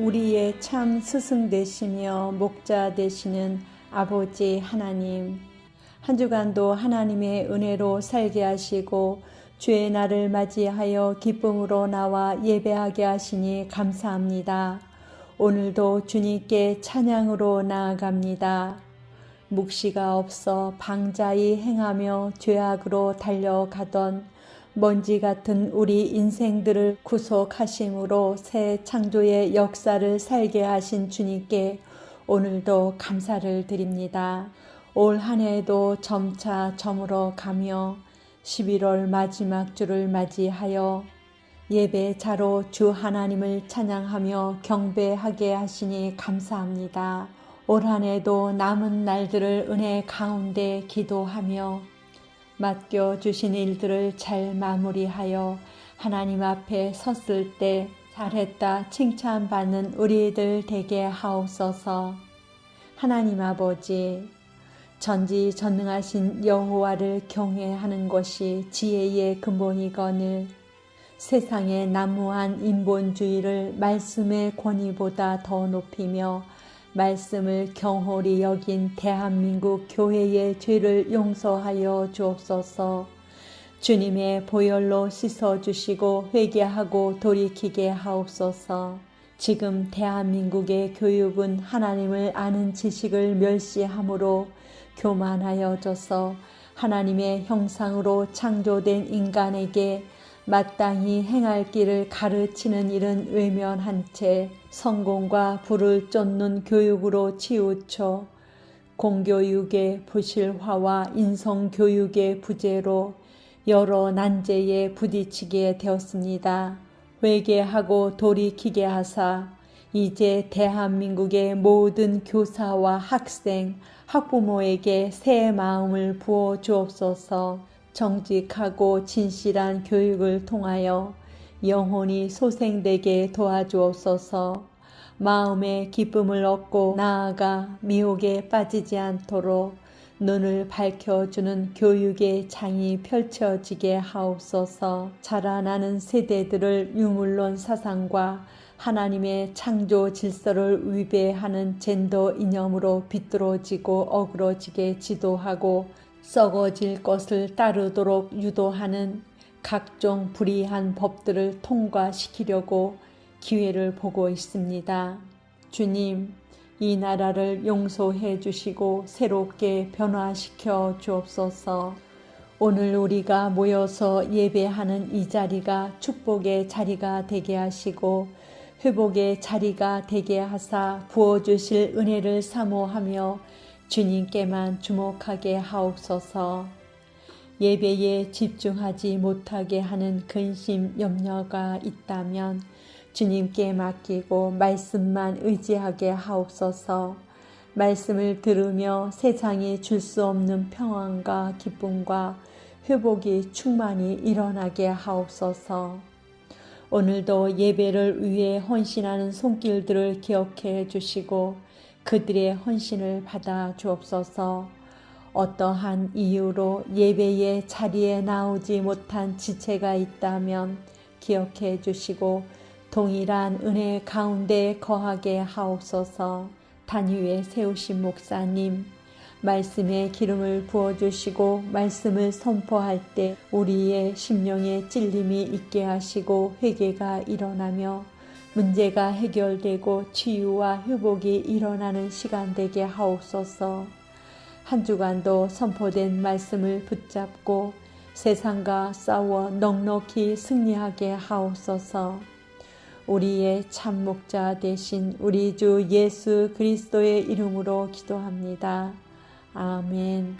우리의 참 스승 되시며 목자 되시는 아버지 하나님, 한 주간도 하나님의 은혜로 살게 하시고 주의 날을 맞이하여 기쁨으로 나와 예배하게 하시니 감사합니다. 오늘도 주님께 찬양으로 나아갑니다. 묵시가 없어 방자히 행하며 죄악으로 달려가던 먼지 같은 우리 인생들을 구속하심으로 새 창조의 역사를 살게 하신 주님께 오늘도 감사를 드립니다. 올 한 해도 점차 저물어 가며 11월 마지막 주를 맞이하여 예배자로 주 하나님을 찬양하며 경배하게 하시니 감사합니다. 올 한 해도 남은 날들을 은혜 가운데 기도하며 맡겨 주신 일들을 잘 마무리하여 하나님 앞에 섰을 때 잘했다 칭찬받는 우리들 되게 하옵소서. 하나님 아버지, 전지 전능하신 여호와를 경외하는 것이 지혜의 근본이거늘 세상의 난무한 인본주의를 말씀의 권위보다 더 높이며 말씀을 경홀히 여긴 대한민국 교회의 죄를 용서하여 주옵소서. 주님의 보혈로 씻어 주시고 회개하고 돌이키게 하옵소서. 지금 대한민국의 교육은 하나님을 아는 지식을 멸시함으로 교만하여져서 하나님의 형상으로 창조된 인간에게 마땅히 행할 길을 가르치는 일은 외면한 채 성공과 부를 쫓는 교육으로 치우쳐 공교육의 부실화와 인성교육의 부재로 여러 난제에 부딪히게 되었습니다. 회개하고 돌이키게 하사 이제 대한민국의 모든 교사와 학생, 학부모에게 새 마음을 부어 주옵소서 정직하고 진실한 교육을 통하여 영혼이 소생되게 도와주옵소서. 마음의 기쁨을 얻고 나아가 미혹에 빠지지 않도록 눈을 밝혀주는 교육의 장이 펼쳐지게 하옵소서. 자라나는 세대들을 유물론 사상과 하나님의 창조 질서를 위배하는 젠더 이념으로 비뚤어지고 어그러지게 지도하고 썩어질 것을 따르도록 유도하는 각종 불이한 법들을 통과시키려고 기회를 보고 있습니다. 주님, 이 나라를 용서해 주시고 새롭게 변화시켜 주옵소서. 오늘 우리가 모여서 예배하는 이 자리가 축복의 자리가 되게 하시고 회복의 자리가 되게 하사 부어주실 은혜를 사모하며 주님께만 주목하게 하옵소서. 예배에 집중하지 못하게 하는 근심 염려가 있다면 주님께 맡기고 말씀만 의지하게 하옵소서. 말씀을 들으며 세상이 줄 수 없는 평안과 기쁨과 회복이 충만히 일어나게 하옵소서. 오늘도 예배를 위해 헌신하는 손길들을 기억해 주시고 그들의 헌신을 받아 주옵소서. 어떠한 이유로 예배의 자리에 나오지 못한 지체가 있다면 기억해 주시고 동일한 은혜 가운데 거하게 하옵소서. 단위에 세우신 목사님, 말씀에 기름을 부어주시고 말씀을 선포할 때 우리의 심령에 찔림이 있게 하시고 회개가 일어나며 문제가 해결되고 치유와 회복이 일어나는 시간 되게 하옵소서. 한 주간도 선포된 말씀을 붙잡고 세상과 싸워 넉넉히 승리하게 하옵소서. 우리의 참 목자 되신 우리 주 예수 그리스도의 이름으로 기도합니다. 아멘.